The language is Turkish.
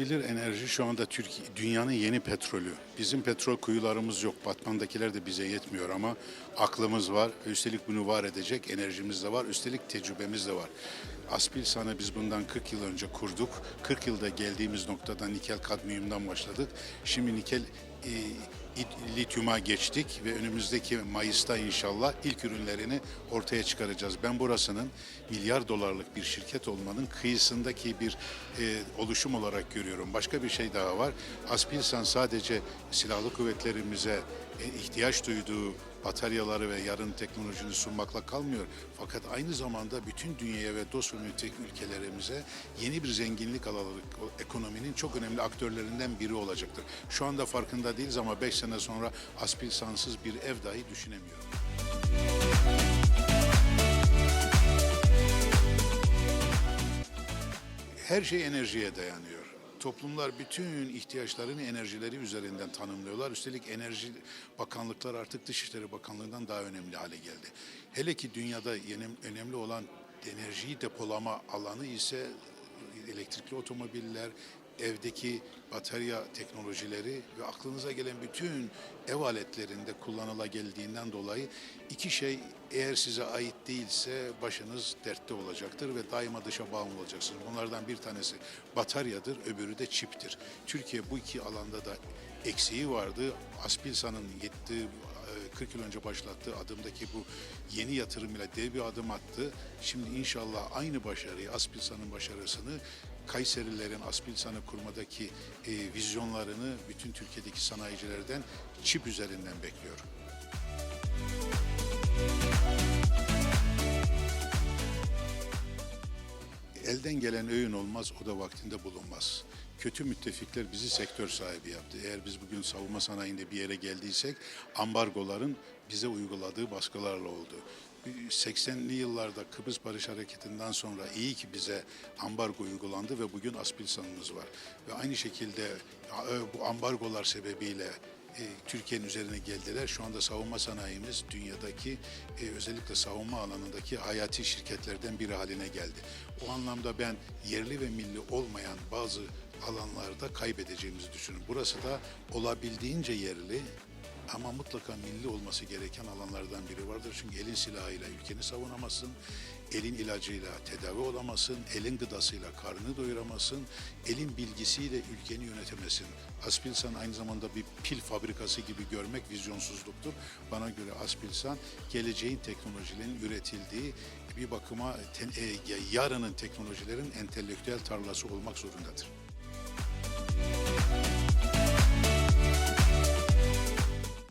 Yenilenebilir enerji şu anda Türkiye, dünyanın yeni petrolü. Bizim petrol kuyularımız yok. Batman'dakiler de bize yetmiyor ama aklımız var. Üstelik bunu var edecek enerjimiz de var. Üstelik tecrübemiz de var. Aspilsan'ı biz bundan 40 yıl önce kurduk. 40 yılda geldiğimiz noktada nikel kadmiyumdan başladık. Şimdi nikel e, it- lityuma geçtik ve önümüzdeki Mayıs'ta inşallah ilk ürünlerini ortaya çıkaracağız. Ben burasının milyar dolarlık bir şirket olmanın kıyısındaki bir e, oluşum olarak görüyorum. Başka bir şey daha var. Aspilsan sadece silahlı kuvvetlerimize e, ihtiyaç duyduğu bataryaları ve yarın teknolojini sunmakla kalmıyor. Fakat aynı zamanda bütün dünyaya ve dost ve müttefik ülkelerimize yeni bir zenginlik o ekonominin çok önemli aktörlerinden biri olacaktır. Şu anda farkında değiliz ama 5 sene sonra Aspilsansız bir ev dahi düşünemiyorum. Her şey enerjiye dayanıyor. Toplumlar bütün ihtiyaçlarını enerjileri üzerinden tanımlıyorlar. Üstelik enerji bakanlıklar artık Dışişleri Bakanlığı'ndan daha önemli hale geldi. Hele ki dünyada önemli olan enerjiyi depolama alanı ise elektrikli otomobiller, evdeki batarya teknolojileri ve aklınıza gelen bütün ev aletlerinde kullanılabildiğinden dolayı iki şey eğer size ait değilse başınız dertte olacaktır ve daima dışa bağımlı olacaksınız. Bunlardan bir tanesi bataryadır, öbürü de çiptir. Türkiye bu iki alanda da eksiği vardı. Aspilsan'ın yettiği e, 40 yıl önce başlattığı adımdaki bu yeni yatırımıyla dev bir adım attı. Şimdi inşallah aynı başarıyı, Aspilsan'ın başarısını Kayserilerin Aspilsan'ı kurmadaki e, vizyonlarını bütün Türkiye'deki sanayicilerden çip üzerinden bekliyorum. Elden gelen öğün olmaz, o da vaktinde bulunmaz. Kötü müttefikler bizi sektör sahibi yaptı. Eğer biz bugün savunma sanayinde bir yere geldiysek ambargoların bize uyguladığı baskılarla oldu. 80'li yıllarda Kıbrıs Barış Harekatı'ndan sonra iyi ki bize ambargo uygulandı ve bugün Aspilsan'ımız var. Ve aynı şekilde e, bu ambargolar sebebiyle Türkiye'nin üzerine geldiler. Şu anda savunma sanayimiz dünyadaki e, özellikle savunma alanındaki hayati şirketlerden biri haline geldi. O anlamda ben yerli ve milli olmayan bazı alanlarda kaybedeceğimizi düşünüyorum. Burası da olabildiğince yerli ama mutlaka milli olması gereken alanlardan biri vardır. Çünkü elin silahıyla ülkeni savunamazsın, elin ilacıyla tedavi olamazsın, elin gıdasıyla karnını doyuramazsın, elin bilgisiyle ülkeni yönetemezsin. Aspilsan aynı zamanda bir pil fabrikası gibi görmek vizyonsuzluktur. Bana göre Aspilsan geleceğin teknolojilerin üretildiği bir bakıma ten- e, yarının teknolojilerin entelektüel tarlası olmak zorundadır.